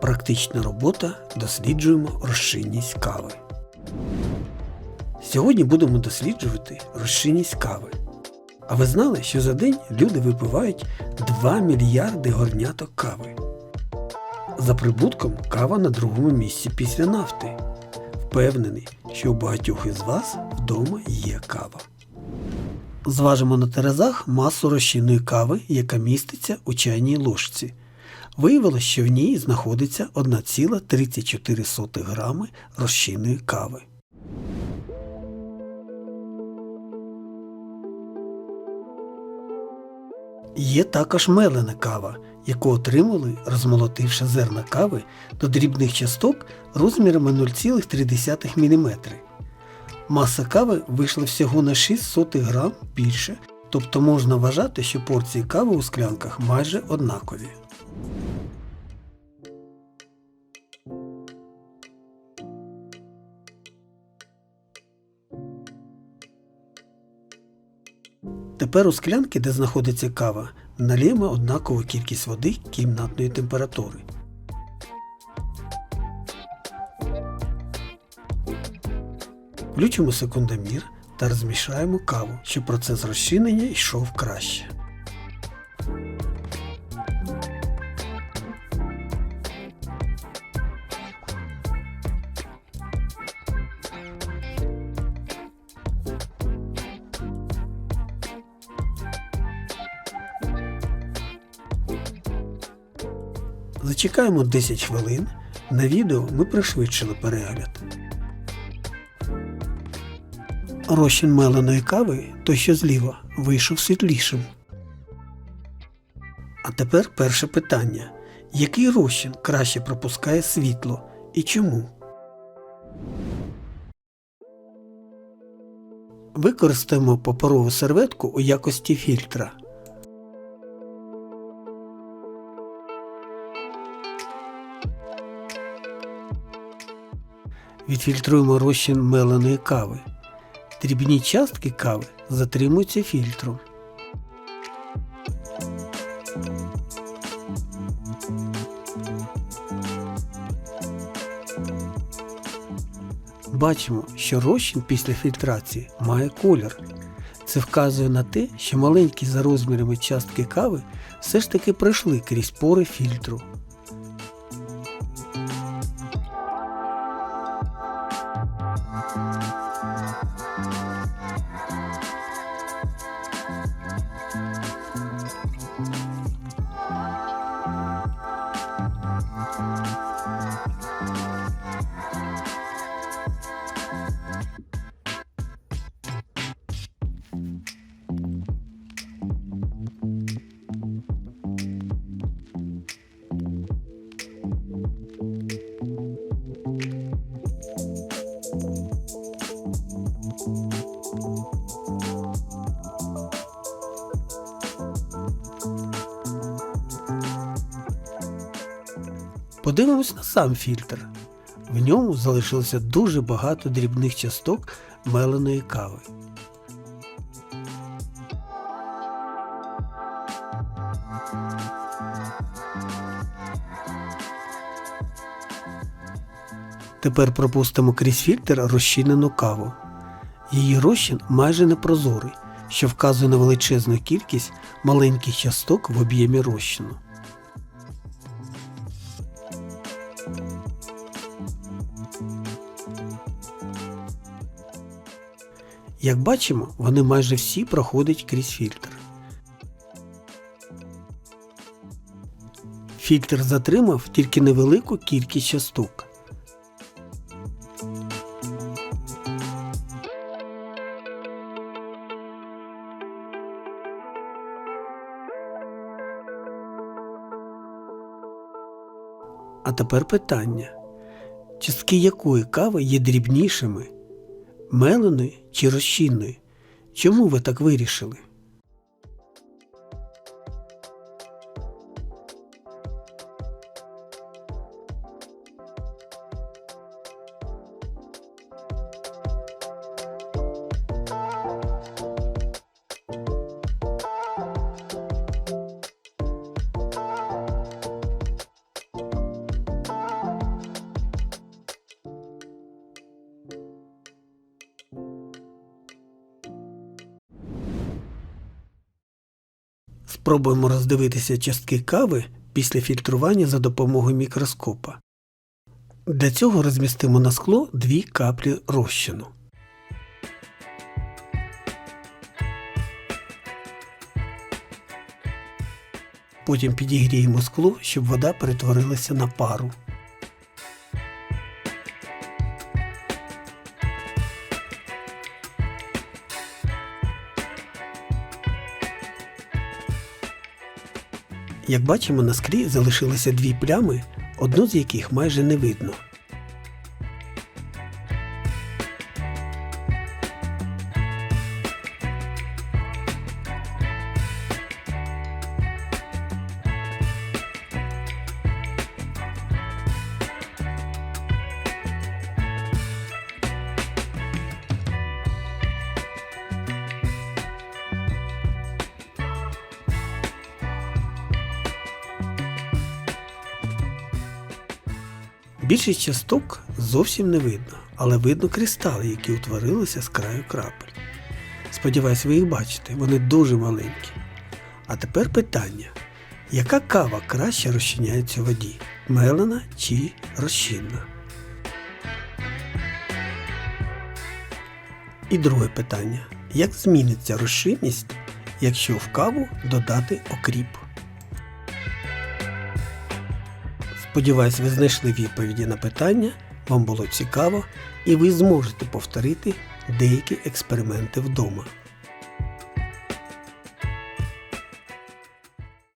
Практична робота досліджуємо розчинність кави. Сьогодні будемо досліджувати розчинність кави. А ви знали, що за день люди випивають 2 мільярди горняток кави. За прибутком кава на другому місці після нафти. Впевнений, що у багатьох із вас вдома є кава. Зважимо на терезах масу розчинної кави, яка міститься у чайній ложці. Виявилось, що в ній знаходиться 1,34 грами розчинної кави. Є також мелена кава, яку отримали, розмолотивши зерна кави до дрібних часток розмірами 0,3 мм. Маса кави вийшла всього на 6 сотих грам більше, тобто можна вважати, що порції кави у склянках майже однакові. Тепер у склянки, де знаходиться кава, наліємо однакову кількість води кімнатної температури. Включимо секундомір та розмішаємо каву, щоб процес розчинення йшов краще. Зачекаємо 10 хвилин. На відео ми пришвидшили перегляд. Розчин меленої кави, той що зліва, вийшов світлішим. А тепер перше питання. Який розчин краще пропускає світло і чому? Використаємо паперову серветку у якості фільтра. Відфільтруємо розчин меленої кави. Дрібні частки кави затримуються фільтром. Бачимо, що розчин після фільтрації має колір. Це вказує на те, що маленькі за розмірами частки кави все ж таки пройшли крізь пори фільтру. Подивимось на сам фільтр. В ньому залишилося дуже багато дрібних часток меленої кави. Тепер пропустимо крізь фільтр розчинену каву. Її розчин майже непрозорий, що вказує на величезну кількість маленьких часток в об'ємі розчину. Як бачимо, вони майже всі проходять крізь фільтр. Фільтр затримав тільки невелику кількість часток. А тепер питання. Частки якої кави є дрібнішими? Меленої чи розчинної? Чому ви так вирішили? Спробуємо роздивитися частки кави після фільтрування за допомогою мікроскопа. Для цього розмістимо на скло дві каплі розчину. Потім підігріємо скло, щоб вода перетворилася на пару. Як бачимо, на склі залишилися дві плями, одну з яких майже не видно. Більшість часток зовсім не видно, але видно кристали, які утворилися з краю крапель. Сподіваюсь, ви їх бачите, вони дуже маленькі. А тепер питання: яка кава краще розчиняється у воді? Мелена чи розчинна? І друге питання: як зміниться розчинність, якщо в каву додати окріп? Сподіваюсь, ви знайшли відповіді на питання, вам було цікаво, і ви зможете повторити деякі експерименти вдома.